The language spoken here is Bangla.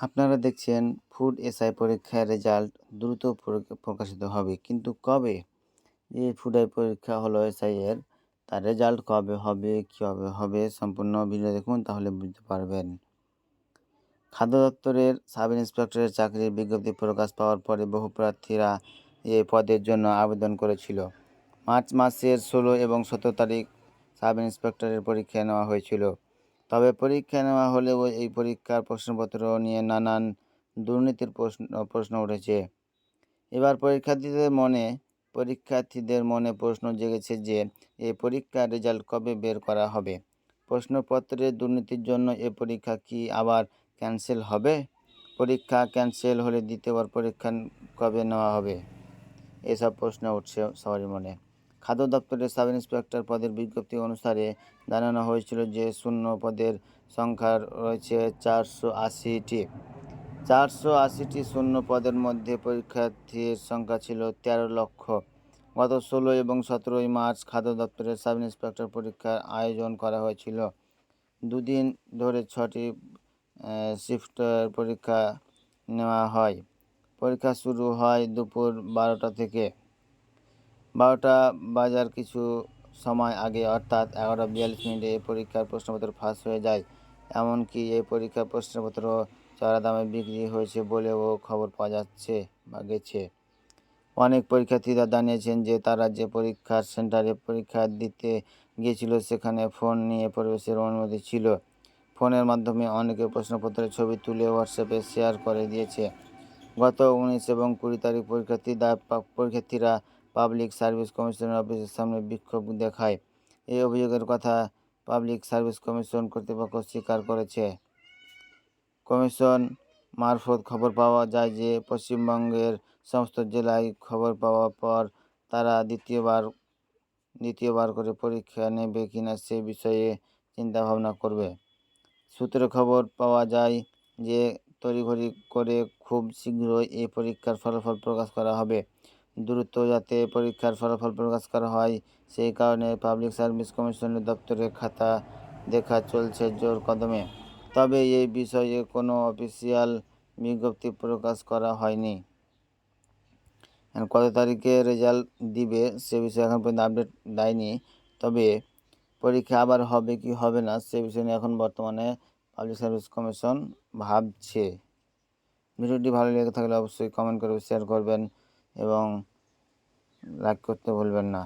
আপনারা দেখছেন ফুড এসআই পরীক্ষার রেজাল্ট দ্রুত প্রকাশিত হবে, কিন্তু কবে? যে ফুড আই পরীক্ষা হলো এসআই এর। তার রেজাল্ট কবে হবে, কীভাবে হবে, সম্পূর্ণ ভিডিও দেখুন তাহলে বুঝতে পারবেন। খাদ্য দপ্তরের সাব ইন্সপেক্টরের চাকরির বিজ্ঞপ্তি প্রকাশ পাওয়ার পরে বহু প্রার্থীরা এই পদের জন্য আবেদন করেছিল। মার্চ মাসের ষোলো এবং সতেরো তারিখ সাব ইন্সপেক্টরের পরীক্ষা নেওয়া হয়েছিল। তবে পরীক্ষা নেওয়া হলেও এই পরীক্ষার প্রশ্নপত্র নিয়ে নানান দুর্নীতির প্রশ্ন প্রশ্ন উঠেছে। এবার পরীক্ষার্থীদের মনে পরীক্ষার্থীদের মনে প্রশ্ন জেগেছে যে এই পরীক্ষার রেজাল্ট কবে বের করা হবে? প্রশ্নপত্রের দুর্নীতির জন্য এ পরীক্ষা কি আবার ক্যান্সেল হবে? পরীক্ষা ক্যান্সেল হলে দ্বিতীয়বার পরীক্ষা কবে নেওয়া হবে? এসব প্রশ্ন উঠছে সবারই মনে। খাদ্য দপ্তরের সাব ইন্সপেক্টর পদের বিজ্ঞপ্তি অনুসারে জানানো হয়েছিল যে শূন্য পদের সংখ্যা রয়েছে চারশো আশিটি। চারশো আশিটি শূন্য পদের মধ্যে পরীক্ষার্থীর সংখ্যা ছিল তেরো লক্ষ। গত ষোলো এবং সতেরোই মার্চ খাদ্য দপ্তরের সাব ইন্সপেক্টর পরীক্ষার আয়োজন করা হয়েছিল। দুদিন ধরে ছটি শিফটের পরীক্ষা নেওয়া হয়। পরীক্ষা শুরু হয় দুপুর বারোটা থেকে। বারোটা বাজার কিছু সময় আগে, অর্থাৎ এগারোটা বিয়াল্লিশ মিনিটে এই পরীক্ষার প্রশ্নপত্র ফাঁস হয়ে যায়। এমনকি এই পরীক্ষার প্রশ্নপত্র চড়া দামে বিক্রি হয়েছে বলেও খবর পাওয়া যাচ্ছে বা গেছে। অনেক পরীক্ষার্থীরা জানিয়েছেন যে তারা যে পরীক্ষার সেন্টারে পরীক্ষা দিতে গিয়েছিল, সেখানে ফোন নিয়ে প্রবেশের অনুমতি ছিল। ফোনের মাধ্যমে অনেকে প্রশ্নপত্রের ছবি তুলে হোয়াটসঅ্যাপে শেয়ার করে দিয়েছে। গত উনিশ এবং কুড়ি তারিখ পরীক্ষার্থীরা পরীক্ষার্থীরা পাবলিক সার্ভিস কমিশনের অফিসের সামনে বিক্ষোভ দেখায়। এই অভিযোগের কথা পাবলিক সার্ভিস কমিশন কর্তৃপক্ষ স্বীকার করেছে। কমিশন মারফত খবর পাওয়া যায় যে, পশ্চিমবঙ্গের সমস্ত জেলায় খবর পাওয়ার পর তারা দ্বিতীয়বার দ্বিতীয়বার করে পরীক্ষা নেবে কিনা সে বিষয়ে চিন্তাভাবনা করবে। সূত্রে খবর পাওয়া যায় যে, তড়িঘড়ি করে খুব শীঘ্রই এই পরীক্ষার ফলাফল প্রকাশ করা হবে। দ্রুত যাতে পরীক্ষার ফলাফল প্রকাশ করা হয়। সেই কারণে পাবলিক সার্ভিস কমিশনের দপ্তরে খাতা দেখা চলছে জোর কদমে। তবে এই বিষয়ে কোনো অফিসিয়াল বিজ্ঞপ্তি প্রকাশ করা হয়নি। কত তারিখে রেজাল্ট দিবে সে বিষয়ে এখন পর্যন্ত আপডেট দেয়নি। তবে পরীক্ষা আবার হবে কি হবে না সে বিষয় নিয়ে এখন বর্তমানে পাবলিক সার্ভিস কমিশন ভাবছে। ভিডিওটি ভালো লেগে থাকলে অবশ্যই কমেন্ট করে শেয়ার করবেন এবং লাইক করতে ভুলবেন না।